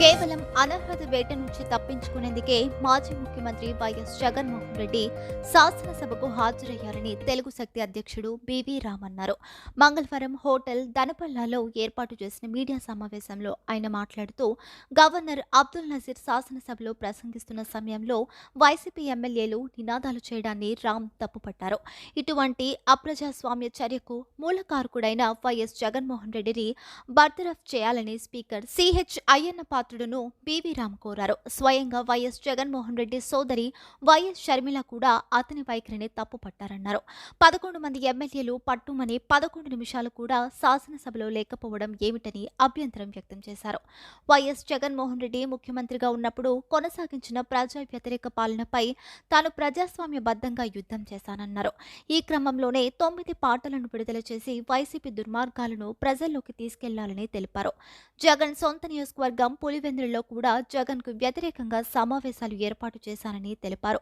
కేవలం అనర్హత వేట నుంచి తప్పించుకునేందుకే మాజీ ముఖ్యమంత్రి వైఎస్ జగన్మోహన్ రెడ్డి శాసనసభకు హాజరయ్యారని తెలుగు శక్తి అధ్యక్షుడు బివి రామ్ అన్నారు. మంగళవారం హోటల్ దనపల్లాలో ఏర్పాటు చేసిన మీడియా సమావేశంలో ఆయన మాట్లాడుతూ గవర్నర్ అబ్దుల్ నజీర్ శాసనసభలో ప్రసంగిస్తున్న సమయంలో వైసీపీ ఎమ్మెల్యేలు నినాదాలు చేయడాన్ని రామ్ తప్పుపట్టారు. ఇటువంటి అప్రజాస్వామ్య చర్యకు మూలకారకుడైన వైఎస్ జగన్మోహన్ రెడ్డిని బర్తరఫ్ చేయాలని స్పీకర్ సిహెచ్ అయ్యన్న పాత్రుడును బివి రామ్ కోరారు. స్వయంగా వైఎస్ జగన్మోహన్ రెడ్డి సోదరి వైఎస్ షర్మిల కూడా అతని వైఖరిని తప్పుపట్టారన్నారు. పదకొండు మంది ఎమ్మెల్యేలు పట్టుమని పదకొండు నిమిషాలు కూడా శాసనసభలో లేకపోవడం ఏమిటని అభ్యంతరం వ్యక్తం చేశారు. వైఎస్ జగన్మోహన్ రెడ్డి ముఖ్యమంత్రిగా ఉన్నప్పుడు కొనసాగించిన ప్రజా వ్యతిరేక పాలనపై తాను ప్రజాస్వామ్యబద్ధంగా యుద్ధం చేశానన్నారు. ఈ క్రమంలోనే తొమ్మిది పాటలను విడుదల చేసి వైసీపీ దుర్మార్గాలను ప్రజల్లోకి తీసుకెళ్ళాలని తెలిపారు. జగన్ సొంత నియోజకవర్గం పులివెందులలో కూడా జగన్కు వ్యతిరేకంగా సమావేశాలు ఏర్పాటు చేశానని తెలిపారు.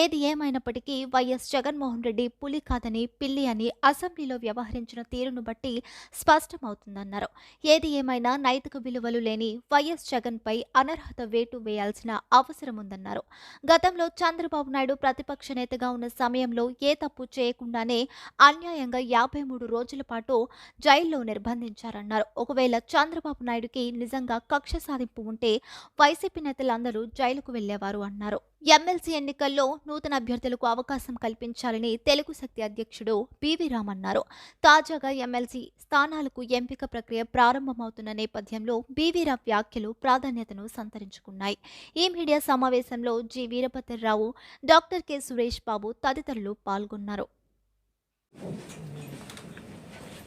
ఏది ఏమైనప్పటికీ వైఎస్ జగన్మోహన్ రెడ్డి పులి కాదని పిల్లి అని అసెంబ్లీలో వ్యవహరించిన తీరును బట్టి స్పష్టమవుతుందన్నారు. ఏది ఏమైనా నైతిక విలువలు లేని వైఎస్ జగన్పై అనర్హత వేటు వేయాల్సిన అవసరం ఉందన్నారు గతంలో చంద్రబాబు నాయుడు ప్రతిపక్ష నేతగా ఉన్న సమయంలో ఏ తప్పు చేయకుండానే అన్యాయంగా యాభై మూడు రోజుల పాటు జైల్లో నిర్బంధించారన్నారు. ఒకవేళ చంద్రబాబు నాయుడుకి నిజంగా కక్ష సాధింపు ఉంటే వైసీపీ నేతలందరూ జైలుకు వెళ్ళేవారు అన్నారు. ఎమ్మెల్సీ ఎన్నికల్లో నూతన అభ్యర్థులకు అవకాశం కల్పించాలని తెలుగు శక్తి అధ్యక్షుడు బివి రామ్ అన్నారు. తాజాగా ఎమ్మెల్సీ స్థానాలకు ఎంపిక ప్రక్రియ ప్రారంభమవుతున్న నేపథ్యంలో బీవీరామ్ వ్యాఖ్యలు ప్రాధాన్యతను సంతరించుకున్నాయి. ఈ మీడియా సమావేశంలో G. Veerabhadrarao doctor K. Suresh Babu తదితరులు పాల్గొన్నారు.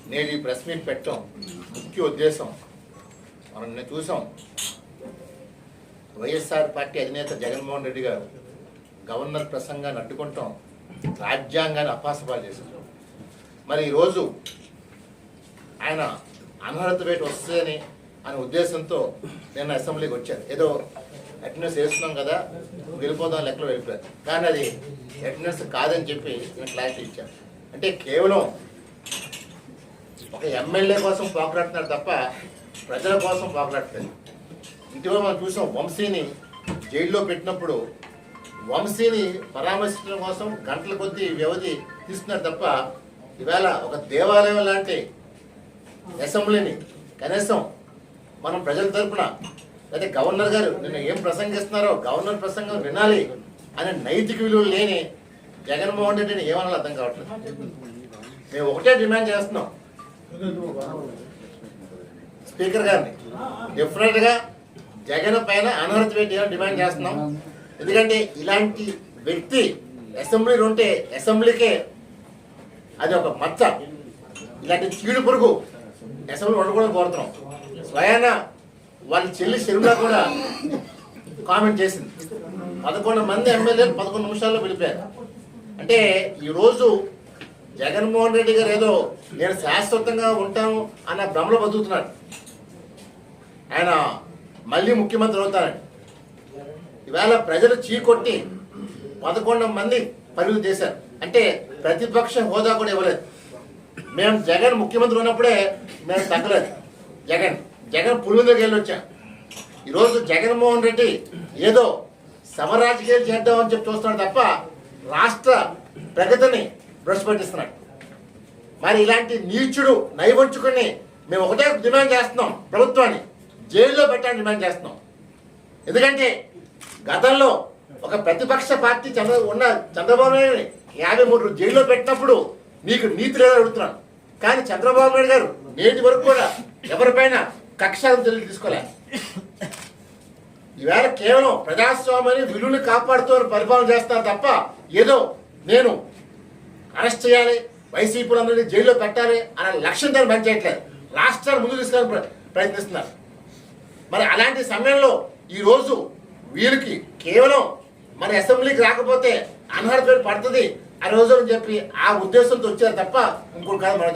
నేను ఈ ప్రెస్ మీట్ పెట్టడం ముఖ్య ఉద్దేశం మనం చూసాం. వైఎస్ఆర్ పార్టీ అధినేత జగన్మోహన్ రెడ్డి గారు గవర్నర్ ప్రసంగాన్ని అడ్డుకుంటాం రాజ్యాంగాన్ని అపాసపాలు చేశారు మరి ఈరోజు ఆయన అనర్హత రేటు వస్తుందని అనే ఉద్దేశంతో నేను అసెంబ్లీకి వచ్చాను ఏదో అటెండెన్స్ వేస్తున్నాం కదా వెళ్ళిపోదాం లెక్కలో వెళ్ళిపోయారు. కానీ అది అటెండెన్స్ కాదని చెప్పి నేను క్లారిటీ ఇచ్చాను అంటే కేవలం ఒక ఎమ్మెల్యే కోసం పోకలాడుతున్నారు తప్ప ప్రజల కోసం పోకలాడలేదు ఇటీవల మనం చూసాం వంశీని జైల్లో పెట్టినప్పుడు వంశీని పరామర్శించడం కోసం గంటల కొద్దీ వ్యవధి తీసుకున్నారు తప్ప ఇవాళ ఒక దేవాలయం లాంటి అసెంబ్లీని కనీసం మనం ప్రజల తరపున అయితే గవర్నర్ గారు నిన్న ఏం ప్రసంగిస్తున్నారో గవర్నర్ ప్రసంగం వినాలి అనే నైతిక విలువలు లేని జగన్మోహన్ రెడ్డిని ఏమన్నా అర్థం కావట్లేదు. మేము ఒకటే డిమాండ్ చేస్తున్నాం. స్పీకర్ గారిని. డిఫరెంట్గా జగన్ పైన అనర్హత వేయాలని డిమాండ్ చేస్తున్నాం. ఎందుకంటే ఇలాంటి వ్యక్తి అసెంబ్లీలో ఉంటే అసెంబ్లీకే అది ఒక మచ్చ. ఇలాంటి చీడు పురుగు అసెంబ్లీ ఉండకూడదు కోరుతున్నాం. స్వయాన వాళ్ళ చెల్లి శర్మిల కూడా కామెంట్ చేసింది. పదకొండు మంది ఎమ్మెల్యేలు పదకొండు నిమిషాల్లో వెళ్ళిపోయారు అంటే ఈరోజు జగన్మోహన్ రెడ్డి గారు ఏదో నేను శాశ్వతంగా ఉంటాను అన్న భ్రమలో బతుకుతున్నాడు. ఆయన మళ్ళీ ముఖ్యమంత్రి అవుతారని ఇవాళ ప్రజలు చీకొట్టి పదకొండు మంది పరిమితి చేశారు. అంటే ప్రతిపక్ష హోదా కూడా ఇవ్వలేదు. మేము జగన్ ముఖ్యమంత్రి ఉన్నప్పుడే మేము తగ్గలేదు. జగన్ జగన్ పులివెందుకు వెళ్ళి వచ్చాం ఈరోజు జగన్మోహన్ రెడ్డి ఏదో సమరాజకీయాలు చేద్దామని చెప్పి చూస్తున్నాడు తప్ప రాష్ట్ర ప్రగతిని భ్రష్పట్టిస్తున్నాడు మరి ఇలాంటి నీచుడు నైవంచుకుని మేము ఒకటే డిమాండ్ చేస్తున్నాం ప్రభుత్వాన్ని. జైల్లో పెట్టాలని డిమాండ్ చేస్తున్నాం. ఎందుకంటే గతంలో ఒక ప్రతిపక్ష పార్టీ చంద్ర ఉన్న చంద్రబాబు నాయుడు యాభై మూడు జైల్లో పెట్టినప్పుడు నీకు నీతి లేదని అడుగుతున్నాను. కానీ చంద్రబాబు నాయుడు గారు నేటి వరకు కూడా ఎవరిపైన కక్షాలను తెలియ తీసుకోలే. ఈవేళ కేవలం ప్రజాస్వామ్యాన్ని విలువని కాపాడుతూ పరిపాలన చేస్తాను తప్ప ఏదో నేను అరెస్ట్ చేయాలి వైసీపీలందరినీ జైల్లో పెట్టాలి అనే లక్ష్యం దాన్ని పనిచేయట్లేదు. రాష్ట్రాన్ని ముందు తీసుకెళ్ళి ప్ర- ప్రయత్నిస్తున్నారు. మరి అలాంటి సమయంలో ఈ రోజు వీరికి కేవలం మన అసెంబ్లీకి రాకపోతే అనర్హత పడుతుంది ఆ రోజు అని చెప్పి ఆ ఉద్దేశంతో వచ్చారు తప్ప ఇంకోటి కాదు మనం